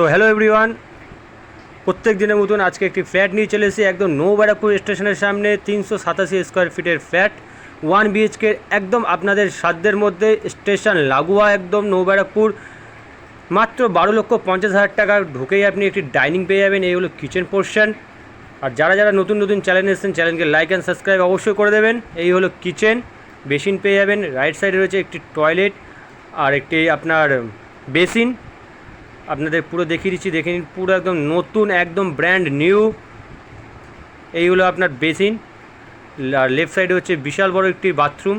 So hello everyone প্রত্যেক দিনের মতন আজকে একটি ফ্ল্যাট নিয়ে চলে এসেছি, একদম নো ব্যারাকপুর স্টেশনের সামনে, তিনশো সাতাশি স্কোয়ার ফিটের ফ্ল্যাট ওয়ান বিএইচকে একদম আপনাদের সাধ্যের মধ্যে স্টেশন লাগোয়া, একদম নো ব্যারাকপুর মাত্র বারো লক্ষ পঞ্চাশ হাজার টাকা ঢুকেই আপনি একটি ডাইনিং পেয়ে যাবেন, এই হলো কিচেন পোর্শন আর যারা যারা নতুন নতুন চ্যানেল এসেছেন চ্যানেলকে লাইক অ্যান্ড সাবস্ক্রাইব অবশ্যই করে দেবেন। এই হলো কিচেন বেসিন পেয়ে যাবেন। রাইট সাইডে রয়েছে একটি টয়লেট আর একটি আপনার বেসিন আপনাদের পুরো দেখিয়ে দিচ্ছি, দেখে নিন, পুরো একদম নতুন, একদম ব্র্যান্ড নিউ এই হলো আপনার বেসিন আর লেফট সাইডে হচ্ছে বিশাল বড় একটি বাথরুম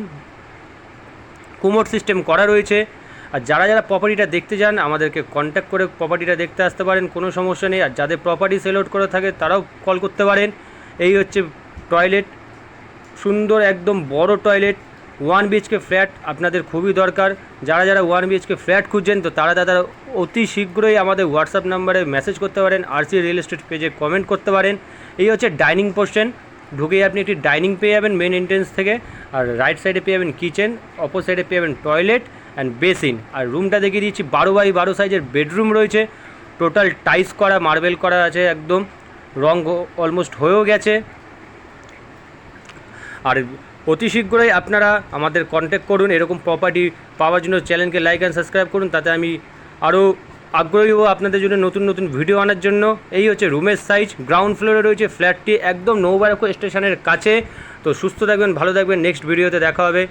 কুমোট সিস্টেম করা রয়েছে। আর যারা যারা প্রপার্টিটা দেখতে যান আমাদেরকে কন্ট্যাক্ট করে প্রপার্টিটা দেখতে আসতে পারেন, কোনো সমস্যা নেই। আর যাদের প্রপার্টি সেল আউট করে থাকে, তারাও কল করতে পারেন। এই হচ্ছে টয়লেট সুন্দর, একদম বড় টয়লেট ওয়ান বিএচকে ফ্ল্যাট আপনাদের খুবই দরকার। যারা যারা ওয়ান বিএচকে ফ্ল্যাট খুঁজছেন, তো তারা তারা অতি শীঘ্রই আমাদের হোয়াটসঅ্যাপ নাম্বারে মেসেজ করতে পারেন, আরসি রিয়েল এস্টেট পেজে কমেন্ট করতে পারেন। এই হচ্ছে ডাইনিং পোর্শন। ঢুকেই আপনি একটি ডাইনিং পেয়ে যাবেন মেন এন্ট্রেন্স থেকে। আর রাইট সাইডে পেয়ে যাবেন কিচেন অপর সাইডে পেয়ে যাবেন টয়লেট অ্যান্ড বেসিন। আর রুমটা দেখিয়ে দিচ্ছি, বারো বাই বারো সাইজের বেডরুম রয়েছে। টোটাল টাইস করা, মার্বেল করা আছে একদম। রং অলমোস্ট হয়েও গেছে। আর অতি শীঘ্রই আপনারা আমাদের কন্ট্যাক্ট করুন। এরকম প্রপার্টি পাওয়ার জন্য চ্যানেলকে লাইক অ্যান্ড সাবস্ক্রাইব করুন। তাতে আমি আরও আগ্রহী হব আপনাদের জন্য নতুন নতুন ভিডিও আনার জন্য। এই হচ্ছে রুমের সাইজ গ্রাউন্ড ফ্লোরে রয়েছে ফ্ল্যাটটি একদম নৌবারক স্টেশনের কাছে। তো সুস্থ থাকবেন, ভালো থাকবেন। নেক্সট ভিডিওতে দেখা হবে।